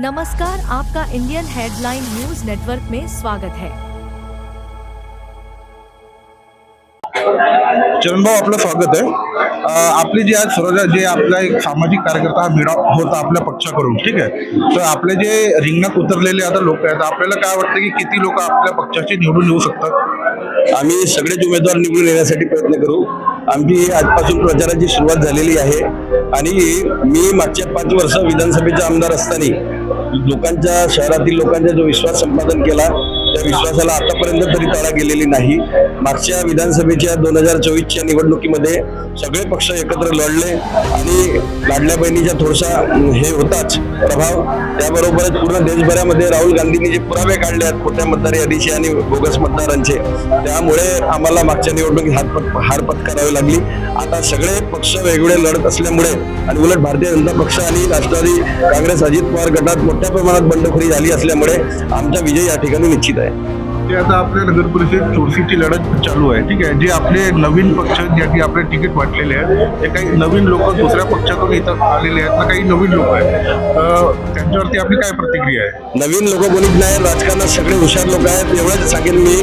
नमस्कार, आपका Indian headline news network में स्वागत है। चरणभाऊ आपलं स्वागत आहे. आपली जी आज सर्व जे आपला एक सामाजिक कार्यकर्ता हा होता आपल्या पक्षाकडून, ठीक आहे? तर आपले जे रिंगणात उतरलेले आता लोक आहेत, आपल्याला काय वाटतं की किती लोक आपल्या पक्षाचे निवडून येऊ शकतात? आम्ही सगळेच उमेदवार निवडून येण्यासाठी प्रयत्न करू. आमची आजपासून प्रचाराची सुरुवात झालेली आहे. आणि मी मागच्या पाच वर्ष विधानसभेचा आमदार असताना लोकांच्या शहरातील लोकांचा जो विश्वास संपादन केला त्या विश्वासाला आतापर्यंत तरी तडा गेलेली नाही. मागच्या विधानसभेच्या दोन हजार चोवीसच्या निवडणुकीमध्ये सगळे पक्ष एकत्र लढले आणि लाडल्या बहिणीचा थोडासा हे होताच प्रभाव. त्याबरोबरच पूर्ण देशभरामध्ये राहुल गांधींनी जे पुरावे काढले आहेत खोट्या मतदार यादीचे आणि बोगस मतदारांचे त्यामुळे आम्हाला मागच्या निवडणुकीत हार हार पत्करावी लागली. आता सगळे पक्ष वेगवेगळे लढत असल्यामुळे आणि उलट भारतीय जनता पक्ष आणि राष्ट्रवादी काँग्रेस अजित पवार गटात मोठ्या प्रमाणात बंडखोरी झाली असल्यामुळे आमचा विजय या ठिकाणी निश्चित आहे. ते आता आपल्या नगर परिषद चोरशीची लढत चालू आहे. ठीक आहे. जे आपले नवीन पक्ष ज्यांनी आपले तिकीट वाटलेले आहेत ते काही नवीन लोक दुसऱ्या पक्षातून इथं आलेले आहेत ना काही नवीन लोक आहेत. त्यांच्यावरती आपली काय प्रतिक्रिया आहे? नवीन लोक कोणीच नाही राजकारणात सगळे हुशार लोक आहेत. एवढंच सांगेन मी.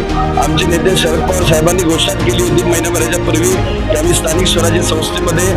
आमचे नेते शरद पवार साहेबांनी घोषणा केली होती महिन्याभराच्या पूर्वी की आम्ही स्थानिक स्वराज्य संस्थेमध्ये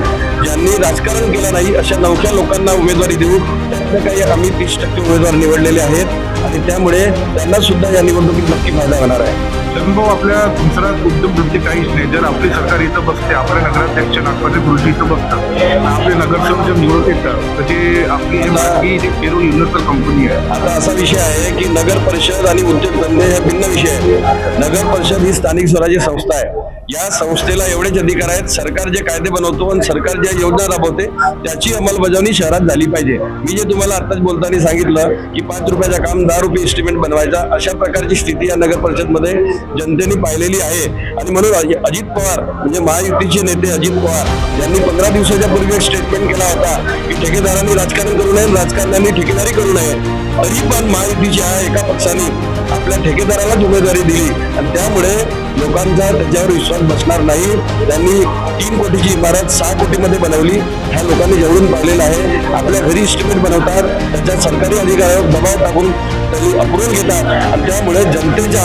ज्यांनी राजकारण केलं नाही अशा नवख्या लोकांना उमेदवारी देऊ. त्यातले काही आम्ही तीस टक्के उमेदवार निवडलेले आहेत. आणि त्यामुळे त्यांना सुद्धा या निवडणुकीत नक्की फायदा होणार आहे. चरणभाऊ आपल्या दुसरा उद्योगधंदे म्हणजे काहीच नाही. जर आपली सरकार इथं बसते आपल्या नगराध्यक्ष नागपाचे गुरुजी इथं बसतात आपले नगरसेवक जे निवडून येतात. तर जे आपली जी जी पेरू युनिव्हर्सल कंपनी आहे. आता असा विषय आहे की नगर परिषद आणि उद्योगधंदे हे भिन्न विषय आहेत. नगर परिषद ही स्थानिक स्वराज्य संस्था आहे. या संस्थेला एवढेच अधिकार आहेत सरकार जे कायदे बनवतो आणि सरकार ज्या योजना राबवते त्याची अंमलबजावणी शहरात झाली पाहिजे. मी जे तुम्हाला आताच बोलताना सांगितलं की पाच रुपयाचा काम दहा रुपये इस्टिमेट बनवायचा अशा प्रकारची स्थिती या नगर परिषदमध्ये जनतेने पाहिलेली आहे. आणि म्हणून अजित पवार म्हणजे महायुतीचे नेते अजित पवार यांनी पंधरा दिवसाच्या पूर्वी एक स्टेटमेंट केला होता की ठेकेदारांनी राजकारण करू नये राजकारण्यांनी ठेकेदारी करू नये. तरी पण महायुतीच्या एका पक्षाने आपल्या ठेकेदारालाच उमेदवारी दिली. आणि त्यामुळे लोकांचा त्याच्यावर विश्वास बसणार नाही. त्यांनी तीन कोटीची इमारत सहा कोटीमध्ये बनवली. ह्या लोकांनी जवळून पाहिलेलं आहे आपल्या घरी इस्टिमेट बनवतात. त्याच्यात सरकारी अधिकाऱ्यावर दबाव टाकून अप्रूव्ह घेतात आणि त्यामुळे जनतेचा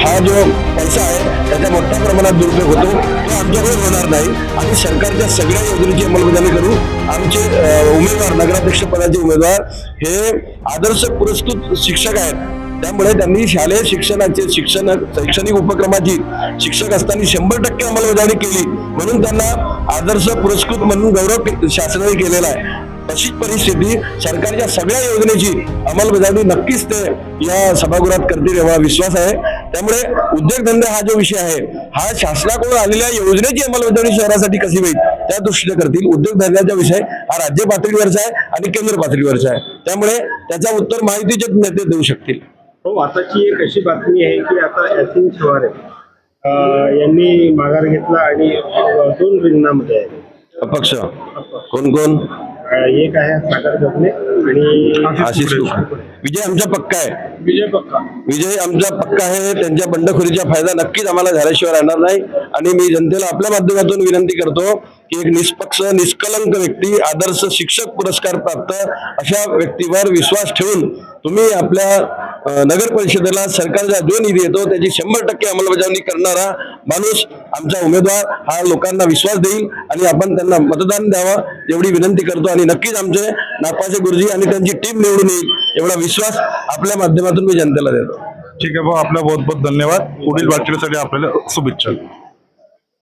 हा जो पैसा आहे त्याचा मोठ्या प्रमाणात दुरुपयोग होतो. तो आमच्याकडे होणार नाही. आणि सरकारच्या सगळ्या योजनेची अंमलबजावणी करू आमचे उमेदवार नगराध्यक्ष पदाचे उमेदवार हे आदर्श पुरस्कृत शिक्षक आहेत. त्यामुळे त्यांनी शालेय शिक्षणाचे शिक्षण शैक्षणिक उपक्रमाची शिक्षक असताना शंभर टक्के अंमलबजावणी केली. म्हणून त्यांना आदर्श पुरस्कृत म्हणून गौरव शासनाने केलेला आहे. तशीच परिस्थिती सरकारच्या सगळ्या योजनेची अंमलबजावणी नक्कीच ते या सभागृहात करतील एवढा विश्वास आहे. त्यामुळे उद्योगधंदे हा जो विषय आहे हा शासनाकडून आलेल्या योजनेची अंमलबजावणी शहरासाठी कशी होईल त्या दृष्टीने करतील. उद्योगधंद्याचा विषय हा राज्य पातळीवरचा आहे आणि केंद्र पातळीवरचा आहे. त्यामुळे त्याचा उत्तर माहितीचे नेते देऊ शकतील. हो आताची एक अशी बातमी आहे की आता यासिन शिवारे यांनी माघार घेतला आणि दोन रिंगणामध्ये आहे. अपक्ष. कोण कोण? एक आहे सागर गगने आणि आशिष कुकडे. विजय आमचा पक्का आहे. विजय पक्का. विजय आमचा पक्का आहे. त्यांच्या बंडखोरीचा फायदा नक्कीच आम्हाला झाल्याशिवाय राहणार नाही. आणि मी जनतेला आपल्या माध्यमातून विनंती करतो की एक निष्पक्ष निष्कलंक व्यक्ती आदर्श शिक्षक पुरस्कार प्राप्त अशा व्यक्तीवर विश्वास ठेवून तुम्ही आपल्या नगर परिषदेला सरकारचा जो निधी येतो त्याची शंभर टक्के अंमलबजावणी करणारा माणूस आमचा उमेदवार हा लोकांना विश्वास देईल आणि आपण त्यांना मतदान द्यावं एवढी विनंती करतो. आणि नक्कीच आमचे नागपाचे गुरुजी आणि त्यांची टीम निवडून येईल एवढा विश्वास आपल्या माध्यमातून मी जनतेला देतो. ठीक आहे भाऊ आपला बहुत बहुत धन्यवाद. पुढील बातमीसाठी आपल्याला शुभेच्छा.